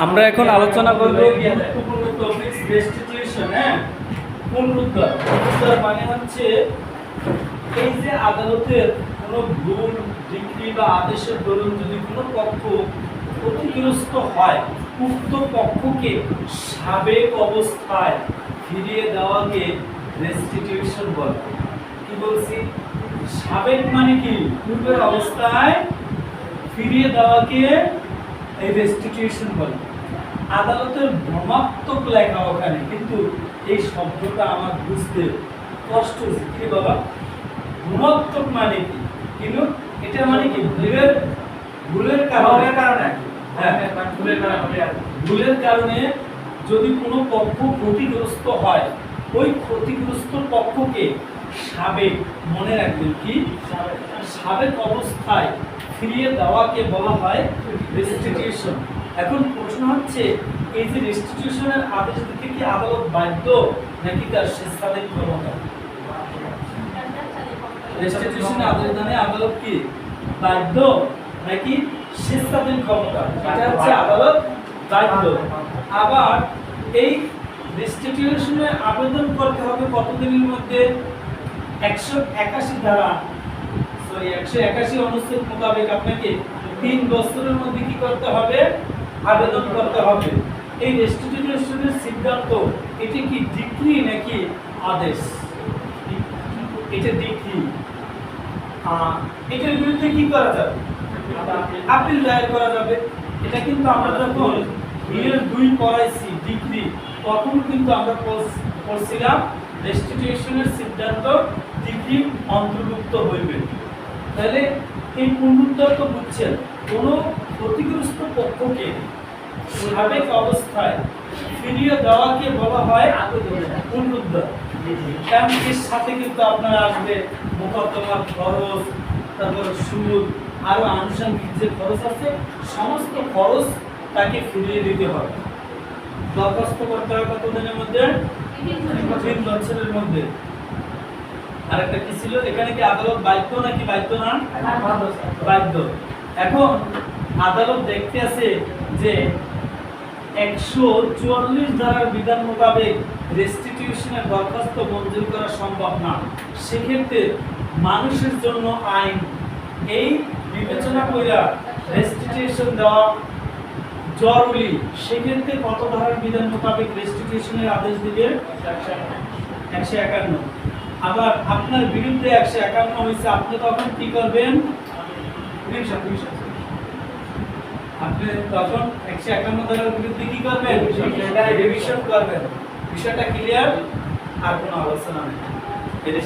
আমরা এখন আলোচনা করব হ্যাঁ? পুনরুদ্ধার পুনরুদ্ধার মানে হচ্ছে এই যে আদালতের কোনো ভুল, ডিগ্রি বা আদেশের দরুন যদি কোনো পক্ষ ক্ষতিগ্রস্ত হয়, উক্ত পক্ষকে সাবেক অবস্থায় ফিরিয়ে দেওয়াকে রেস্টিটিউশন বলে। কি বলছি? সাবেক মানে কি? পূর্বের অবস্থায় ফিরিয়ে দেওয়াকে রেস্টিটিউশন বলে। আদালতের ভ্রমাত্মক লেখা ওখানে কিন্তু এই শব্দটা আমার বুঝতে কষ্ট হচ্ছে। কি বাবা? ভ্রমাত্মক মানে কি? কিন্তু এটা মানে কি? ভুলের ভুলের কারণে। কারণে। হ্যাঁ। ভুলের কারণে ভুলের কারণে যদি কোনো পক্ষ ক্ষতিগ্রস্ত হয় ওই ক্ষতিগ্রস্ত পক্ষকে সাবেক মনে রাখবেন কি? সাবেক অবস্থায় ফিরিয়ে দেওয়াকে বলা হয় রেস্টিটিউশন এখন প্রশ্ন হচ্ছে, এই যে রেস্টিটিউশনের আদেশ দিতে কি আদালত বাধ্য নাকি তার স্বেচ্ছাধীন ক্ষমতা? রেস্টিটিউশনের আদেশ দানে আদালত কি? বাধ্য নাকি স্বেচ্ছাধীন ক্ষমতা? এটা হচ্ছে আদালত বাধ্য। আবার এই রেস্টিটিউশনে আবেদন করতে হবে কতদিনের মধ্যে? একশো একাশি ধারা একশো একাশি মোতাবেক আপনাকে তিন বছরের মধ্যে কি করতে হবে? আবেদন করতে হবে। এই বিরুদ্ধে কি করা যাবে? দায়ের করা যাবে। এটা কিন্তু আমরা যখন দুই ডিগ্রি তখন কিন্তু আমরা পড়- পড়ছিলাম সিদ্ধান্ত ডিগ্রি অন্তর্ভুক্ত হইবে। তাহলে এই পুনরুদ্ধার তো বুঝছেন কোনো ক্ষতিগ্রস্ত পক্ষকে সাবেক অবস্থায় ফিরিয়ে দেওয়াকে বলা হয় পুনরুদ্ধার। কারণ এর সাথে কিন্তু আপনার আসবে মোকদ্দমার খরচ তারপর সুদ আরও আনুষঙ্গিক যে খরচ আছে সমস্ত খরচ তাকে ফিরিয়ে দিতে হবে। দরখাস্ত করতে হবে কতদিনের মধ্যে? তিন বছরের মধ্যে। আরেকটা কি ছিল? এখানে কি আদালত বাধ্য নাকি বাধ্য না? বাধ্য। এখন আদালত দেখতে আছে যে একশো চুয়াল্লিশ ধারার বিধান মোতাবেক রেস্টিটিউশনের দরখাস্ত মঞ্জুর করা সম্ভব না। সেক্ষেত্রে মানুষের জন্য আইন। এই বিবেচনা কইরা রেস্টিটিউশন দেওয়া জরুরি। সেক্ষেত্রে কত ধারার বিধান মোতাবেক রেস্টিটিউশনের আদেশ দিবে? একশো একান্ন। আবার আপনার বিরুদ্ধে একশো একান্ন হয়েছে, আপনি তখন কি করবেন? আপনি তখন একশো একান্ন দলের বিরুদ্ধে কি করবেন? রিভিশন করবেন। বিষয়টা ক্লিয়ার আর কোনো আলোচনা নেই। এটা